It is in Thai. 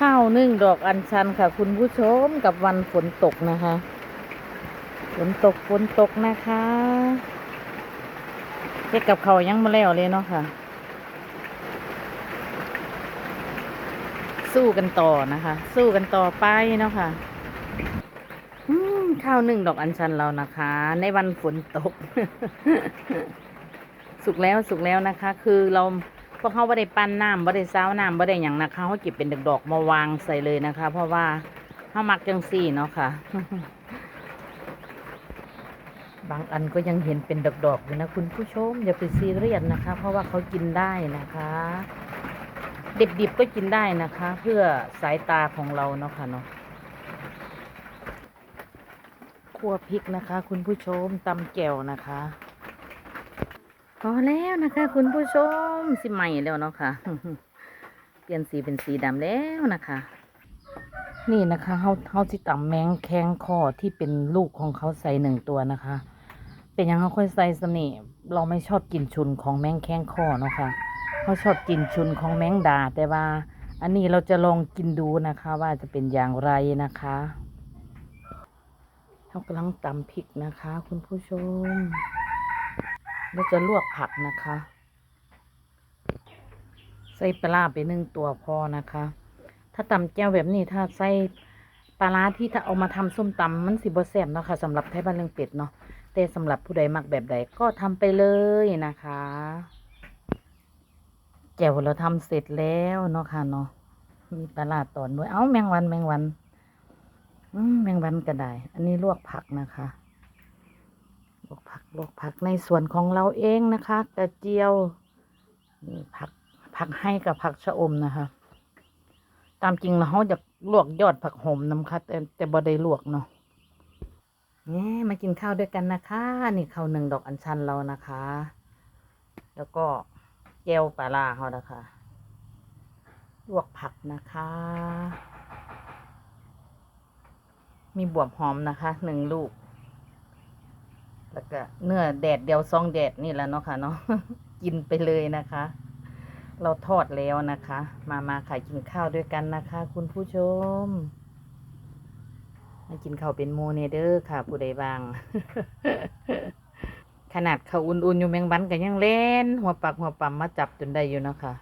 ข้าวนึ่งดอกอัญชันค่ะ คุณผู้ชมกับวันฝนตกนะคะ ฝนตกฝนตกนะคะเฮ็ดกับเขายังมาแล้วเลยเนาะค่ะ สู้กันต่อนะคะ สู้กันต่อไปเนาะค่ะข้าวนึ่งดอกอัญชันเรานะคะ ในวันฝนตก สุกแล้วสุกแล้วนะคะ คือเรา พวกเขาไม่ได้ปั้นน้ำไม่ได้ซาวน้ำไม่ได้อย่างนะคะเขาเก็บเป็นดอกๆมาวางใส่เลยนะคะ เพราะว่าเขามักจังสี่เนาะค่ะ บางอันก็ยังเห็นเป็นดอกๆอยู่นะคุณผู้ชม อย่าไปซีเรียสนะคะ เพราะว่าเขากินได้นะคะดิบๆก็กินได้นะคะ เพื่อสายตาของเราเนาะค่ะเนาะคั่วพริกนะคะ คุณผู้ชมตำแจ่วนะคะ พอแล้วนะคะ คุณผู้ชมสิใหม่แล้วเนาะค่ะ เปลี่ยนสีเป็นสีดำแล้วนะคะ นี่นะคะเขาเขาสิตำแมงแข้งคอที่เป็นลูกของเขาใส่หนึ่งตัวนะคะ เป็นยังเขาค่อยใส่สนิเราไม่ชอบกินชุนของแมงแข้งคอเนาะค่ะเขาชอบกินชุนของแมงดา แต่ว่า อันนี้เราจะลองกินดูนะคะ ว่าจะเป็นอย่างไรนะคะเขากำลังตำพริกนะคะ คุณผู้ชม เราจะลวกผักนะคะ ใส่ปลาไปหนึ่งตัวพอนะคะ ถ้าตำแก้วแบบนี้ถ้าใส่ปลาร้าที่ถ้าเอามาทำส้มตำมันสิบ่แซ่บเนาะค่ะสำหรับไทยบ้านเลี้ยงเป็ดเนาะแต่สำหรับผู้ใดมักแบบใดก็ทำไปเลยนะคะแจ่วเราทำเสร็จแล้วเนาะค่ะเนาะมีปลาตอนด้วยเอ้าแมงวันแมงวัน อืมแมงวันก็ได้ อันนี้ลวกผักนะคะ วกผักลวกผักในส่วนของเราเองนะคะ กระเจียวนี่ผักผักให้กับผักชะอมนะคะ ตามจริงเราเขาจะลวกยอดผักหอมน้ำค่ะแต่แต่บ่ได้ลวกเนาะนี่มากินข้าวด้วยกันนะคะ นี่ข้าวหนึ่งดอกอัญชันเรานะคะ แล้วก็แก้วปลาร้าเขานะคะลวกผักนะคะ มีบวบหอมนะคะหนึ่งลูก แล้วก็เนื้อแดดเดียวซองแดดนี่แหละเนาะค่ะเนาะกินไปเลยนะคะ เราทอดแล้วนะคะ มามาขายกินข้าวด้วยกันนะคะ คุณผู้ชมมากินข้าวเป็นโมเนเดอร์ค่ะ ผู้ใดบาง ขนาดเขาวอุ่นๆอยู่แมงบันกันยังเล่น หัวปักหัวปั๊มมาจับจนได้อยู่นะคะ